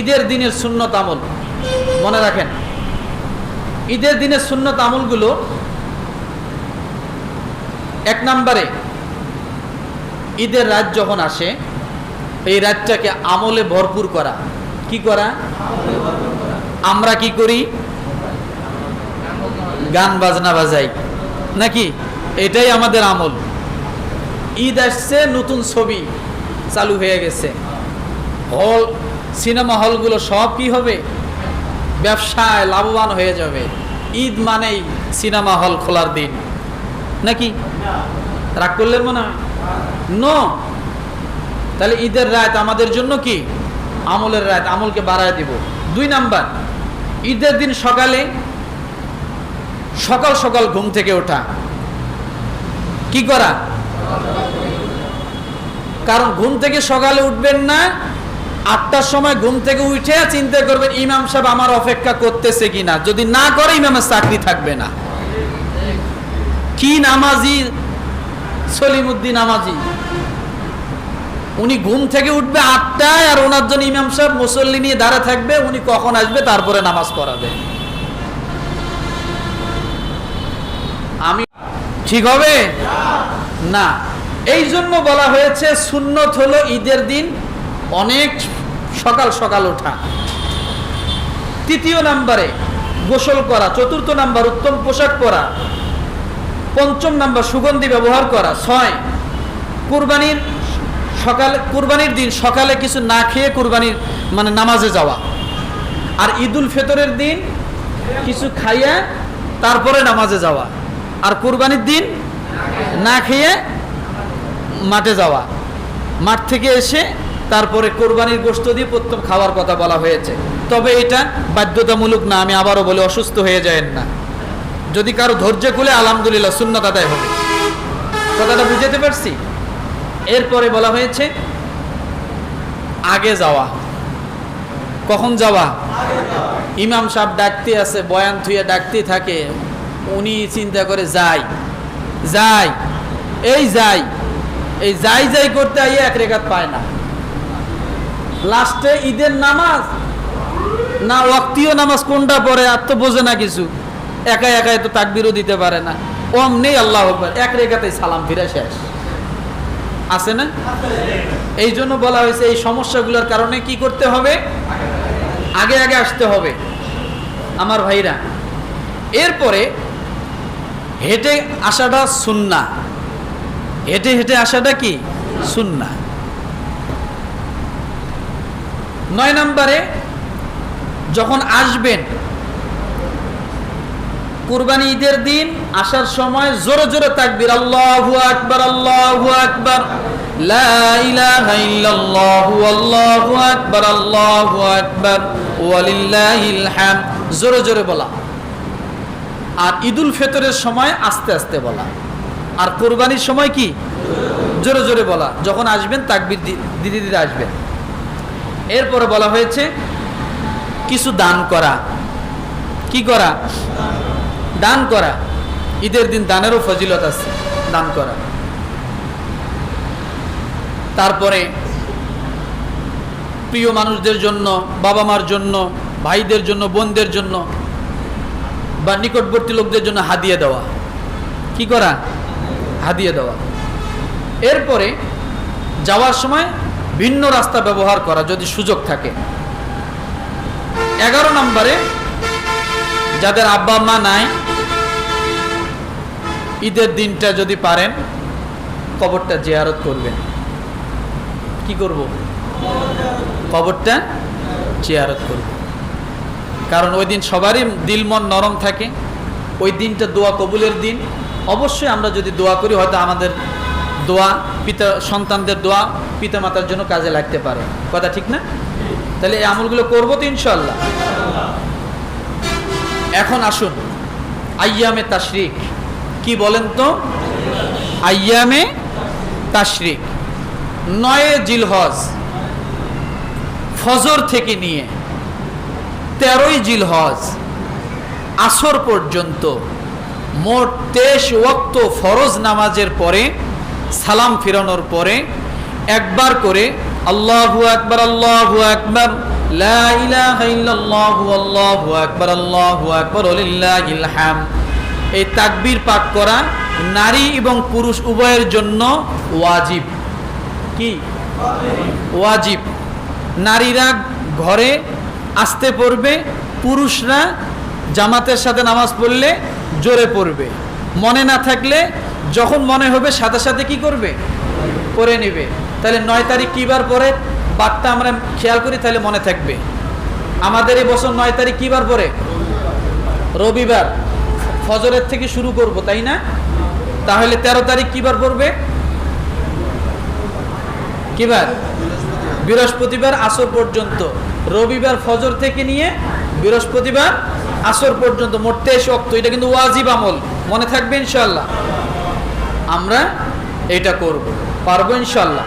ঈদের দিনের সুন্নত আমল। মনে রাখেন, ঈদের দিনের সুন্নত আমলগুলো এক নম্বরে ঈদের রাত যখন আসে, এই রাতটাকে আমলে ভরপুর করা। কি করা? আমরা কি করি? গান বাজনা বাজাই। নাকি? এটাই আমাদের আমল। ঈদ আসছে, নতুন ছবি চালু হয়ে গেছে। হল সিনেমা হলগুলো সব কি হবে? ব্যবসায় লাভবান হয়ে যাবে। ঈদ মানেই সিনেমা হল খোলার দিন। নাকি? রাগ করলেন মনে হয়? নো। তাহলে ঈদের রাত আমাদের জন্য কি? আমলের রাত, আমলকে বাড়ায় দিব। দুই নাম্বার, ঈদের দিন সকালে সকাল সকাল ঘুম থেকে ওঠা। কি করা? কারণ ঘুম থেকে সকালে উঠবেন না আটটার সময় ঘুম থেকে উঠে চিন্তা করবেন, ইমাম সাহেব আমার অপেক্ষা করতেছে কিনা? যদি না করে, ইমামের চাকরি থাকবে না। কি নামাজি? সলিমুদ্দিন নামাজি। উনি ঘুম থেকে উঠবে আটটায় আর ওনার জন্য ইমাম সাহেব মুসল্লি নিয়ে দাঁড়া থাকবে, উনি কখন আসবে, তারপরে নামাজ পড়াবে। আমি ঠিক হবে? না। এই জন্য বলা হয়েছে, সুন্নত হলো ঈদের দিন অনেক সকাল সকাল ওঠা। তৃতীয় নাম্বারে গোসল করা, চতুর্থ নাম্বার উত্তম পোশাক পরা, পঞ্চম নাম্বার সুগন্ধি ব্যবহার করা। ছয়, কুরবানির সকালে, কুরবানির দিন সকালে কিছু না খেয়ে কুরবানির মানে নামাজে যাওয়া। আর ঈদুল ফেতরের দিন কিছু খাইয়ে তারপরে নামাজে যাওয়া। আর কুরবানির দিন না খেয়ে মাঠে যাওয়া। মাঠ থেকে এসে তারপরে কোরবানির গোস্ত দিয়ে প্রথম খাওয়ার কথা বলা হয়েছে। তবে এটা বাধ্যতামূলক না, আমি আবারও বলে, অসুস্থ হয়ে যায়েন না। যদি কারও ধৈর্য খুলে, আলহামদুলিল্লাহ শূন্যত আদায় হবে। কথাটা বুঝাতে পারছি? এরপরে বলা হয়েছে, আগে যাওয়া। কখন যাওয়া? ইমাম সাহেব ডাকতে আছে, বয়ান থুয়ে ডাকতে থাকে। উনি চিন্তা করে, যাই যাই, এই যাই এই যাই যাই করতে আইয়ে এক রেখাত পায় না। লাস্টে ঈদের নামাজ? না ওয়াক্তীয় নামাজ কোনটা পড়ে? আর তো বোঝে না কিছু। একা একাই তো তাকবিরও দিতে পারে না। ওম নেই আল্লাহ এক রেখাতেই সালাম ফিরে শেষ। আছে না? এই জন্য বলা হয়েছে, এই সমস্যাগুলোর কারণে কি করতে হবে? আগে আগে আসতে হবে। আমার ভাইরা, এরপরে হেঁটে আসাটা সুন্না হেঁটে হেঁটে আসাটা কি? সুন্না নয় নম্বরে, যখন আসবেন, কুরবানি ঈদের দিন, আসার সময় জোরে জোরে তাকবির, আল্লাহু আকবার আল্লাহু আকবার, লা ইলাহা ইল্লাল্লাহু, আল্লাহু আকবার আল্লাহু আকবার, ওয়ালিল্লাহিল হামদ, জোরে জোরে বলা। আর ঈদুল ফিতরের সময় আস্তে আস্তে বলা। আর কোরবানির সময় কি? জোরে জোরে বলা। যখন আসবেন, তাকবির দি- দিতে দিতে আসবেন। এরপরে বলা হয়েছে, কিছু দান করা। কি করা? দান করা। ঈদের দিন দানেরও ফজিলত আছে, দান করা। তারপরে, প্রিয় মানুষদের জন্য বাবা মার জন্য, ভাইদের জন্য, বোনদের জন্য বা নিকটবর্তী লোকদের জন্য হাদিয়ে দেওয়া। কি করা? হাদিয়ে দেওয়া। এরপরে যাওয়ার সময় ভিন্ন রাস্তা ব্যবহার করা যদি সুযোগ থাকে। এগারো নম্বরে, যাদের আব্বা মা নাই, ঈদের দিনটা যদি পারেন, কবরটা জিয়ারত করবেন। কি করব? কবরটা জিয়ারত করব। কারণ ওই দিন সবারই দিল মন নরম থাকে। ওই দিনটা দোয়া কবুলের দিন। অবশ্যই আমরা যদি দোয়া করি, হয়তো আমাদের দোয়া, পিতা সন্তানদের দোয়া পিতা মাতার জন্য কাজে লাগতে পারে। কথা ঠিক না? তাহলে এই আমলগুলো করব তো ইনশাল্লাহ এখন আসুন। আইয়ামে তাশরিক। কি বলেন তো? আইয়ামে তাশরিক। নয় জিলহজ। ফজর থেকে নিয়ে তেরোই জিলহজ আসর পর্যন্ত মোট তেইশ ওক্ত ফরজ নামাজের পরে সালাম ফিরানোর পরে একবার করে আল্লাহু আকবার আল্লাহু আকবার, লা ইলাহা ইল্লাল্লাহু, আল্লাহু আকবার আল্লাহু আকবার, ওয়ালিল্লাহিল হাম এই তাকবীর পাঠ করা নারী এবং পুরুষ উভয়ের জন্য ওয়াজিব। কি? ওয়াজিব। নারীরা ঘরে আসতে পড়বে, পুরুষরা জামাতের সাথে নামাজ পড়লে জোরে পড়বে। মনে না থাকলে যখন মনে হবে সাথে সাথে কি করবে? করে নেবে। তাহলে নয় তারিখ কিবার পরে? বারটা আমরা খেয়াল করি, তাহলে মনে থাকবে। আমাদের এই বছর নয় তারিখ কিবার পরে? রবিবার। ফজরের থেকে শুরু করব, তাই না? তাহলে তেরো তারিখ কিবার পড়বে? কিবার বৃহস্পতিবার আসর পর্যন্ত। রবিবার ফজর থেকে নিয়ে বৃহস্পতিবার আসর পর্যন্ত। মোট তেইশ অক্ত এটা কিন্তু ওয়াজিব আমল। মনে থাকবে ইনশাল্লাহ আমরা এটা করব। পারব ইনশাল্লাহ।